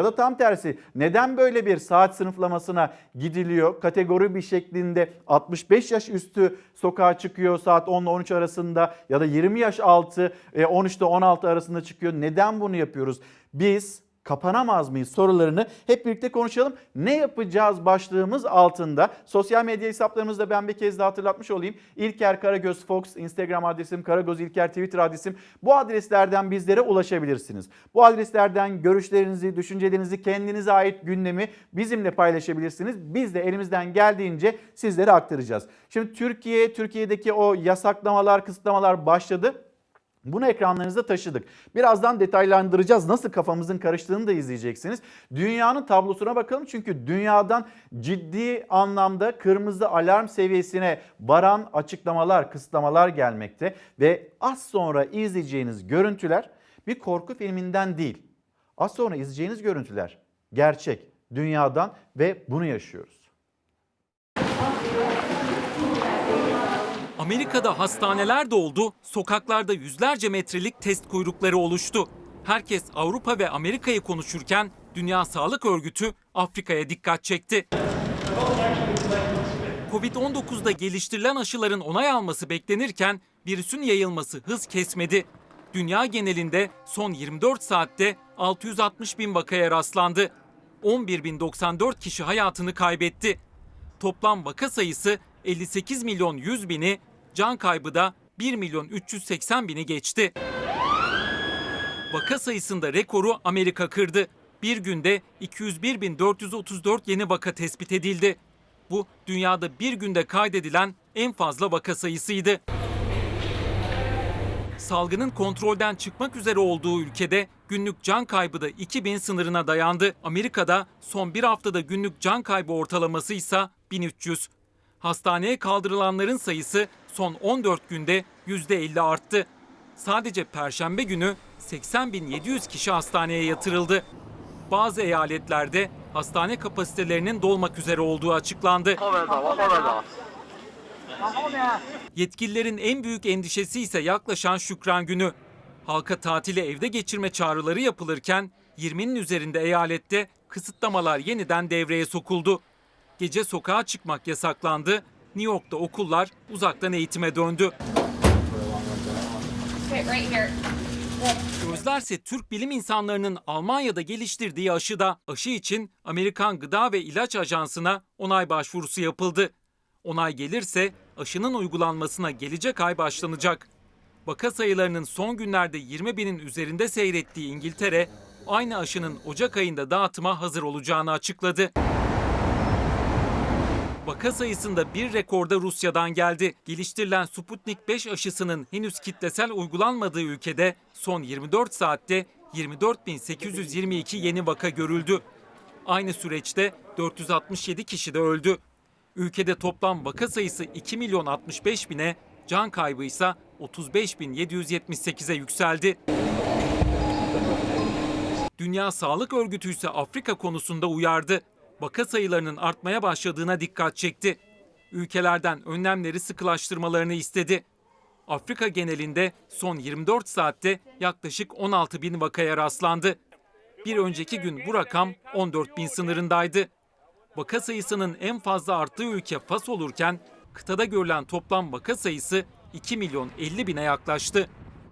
Ya da tam tersi neden böyle bir saat sınıflamasına gidiliyor? Kategori bir şeklinde 65 yaş üstü sokağa çıkıyor saat 10 ile 13 arasında ya da 20 yaş altı e, 13 ile 16 arasında çıkıyor. Neden bunu yapıyoruz? Biz kapanamaz mıyız sorularını hep birlikte konuşalım. Ne yapacağız başlığımız altında. Sosyal medya hesaplarımızda ben bir kez daha hatırlatmış olayım. İlker Karagöz Fox Instagram adresim, Karagöz İlker Twitter adresim. Bu adreslerden bizlere ulaşabilirsiniz. Bu adreslerden görüşlerinizi, düşüncelerinizi, kendinize ait gündemi bizimle paylaşabilirsiniz. Biz de elimizden geldiğince sizlere aktaracağız. Şimdi Türkiye, Türkiye'deki o yasaklamalar, kısıtlamalar başladı. Bunu ekranlarınızda taşıdık. Birazdan detaylandıracağız. Nasıl kafamızın karıştığını da izleyeceksiniz. Dünyanın tablosuna bakalım çünkü dünyadan ciddi anlamda kırmızı alarm seviyesine varan açıklamalar, kısıtlamalar gelmekte ve az sonra izleyeceğiniz görüntüler bir korku filminden değil. Az sonra izleyeceğiniz görüntüler gerçek dünyadan ve bunu yaşıyoruz. Amerika'da hastaneler doldu, sokaklarda yüzlerce metrelik test kuyrukları oluştu. Herkes Avrupa ve Amerika'yı konuşurken Dünya Sağlık Örgütü Afrika'ya dikkat çekti. Covid-19'da geliştirilen aşıların onay alması beklenirken virüsün yayılması hız kesmedi. Dünya genelinde son 24 saatte 660 bin vakaya rastlandı. 11.094 kişi hayatını kaybetti. Toplam vaka sayısı 58 milyon 100 bini, can kaybı da 1 milyon 380 bini geçti. Vaka sayısında rekoru Amerika kırdı. Bir günde 201.434 yeni vaka tespit edildi. Bu dünyada bir günde kaydedilen en fazla vaka sayısıydı. Salgının kontrolden çıkmak üzere olduğu ülkede günlük can kaybı da 2000 sınırına dayandı. Amerika'da son bir haftada günlük can kaybı ortalaması ise 1300. Hastaneye kaldırılanların sayısı son 14 günde %50 arttı. Sadece perşembe günü 80.700 kişi hastaneye yatırıldı. Bazı eyaletlerde hastane kapasitelerinin dolmak üzere olduğu açıklandı. Yetkililerin en büyük endişesi ise yaklaşan Şükran Günü. Halka tatili evde geçirme çağrıları yapılırken 20'nin üzerinde eyalette kısıtlamalar yeniden devreye sokuldu. Gece sokağa çıkmak yasaklandı. New York'ta okullar uzaktan eğitime döndü. Gözlerse Türk bilim insanlarının Almanya'da geliştirdiği aşıda aşı için Amerikan Gıda ve İlaç Ajansı'na onay başvurusu yapıldı. Onay gelirse aşının uygulanmasına gelecek ay başlanacak. Vaka sayılarının son günlerde 20 binin üzerinde seyrettiği İngiltere, aynı aşının Ocak ayında dağıtıma hazır olacağını açıkladı. Vaka sayısında bir rekorda Rusya'dan geldi. Geliştirilen Sputnik 5 aşısının henüz kitlesel uygulanmadığı ülkede son 24 saatte 24.822 yeni vaka görüldü. Aynı süreçte 467 kişi de öldü. Ülkede toplam vaka sayısı 2 milyon 65 bine, can kaybı ise 35 bin 778'e yükseldi. Dünya Sağlık Örgütü ise Afrika konusunda uyardı. Vaka sayılarının artmaya başladığına dikkat çekti. Ülkelerden önlemleri sıkılaştırmalarını istedi. Afrika genelinde son 24 saatte yaklaşık 16 bin vakaya rastlandı. Bir önceki gün bu rakam 14 bin sınırındaydı. Vaka sayısının en fazla arttığı ülke Fas olurken kıtada görülen toplam vaka sayısı 2 milyon 50 bine yaklaştı.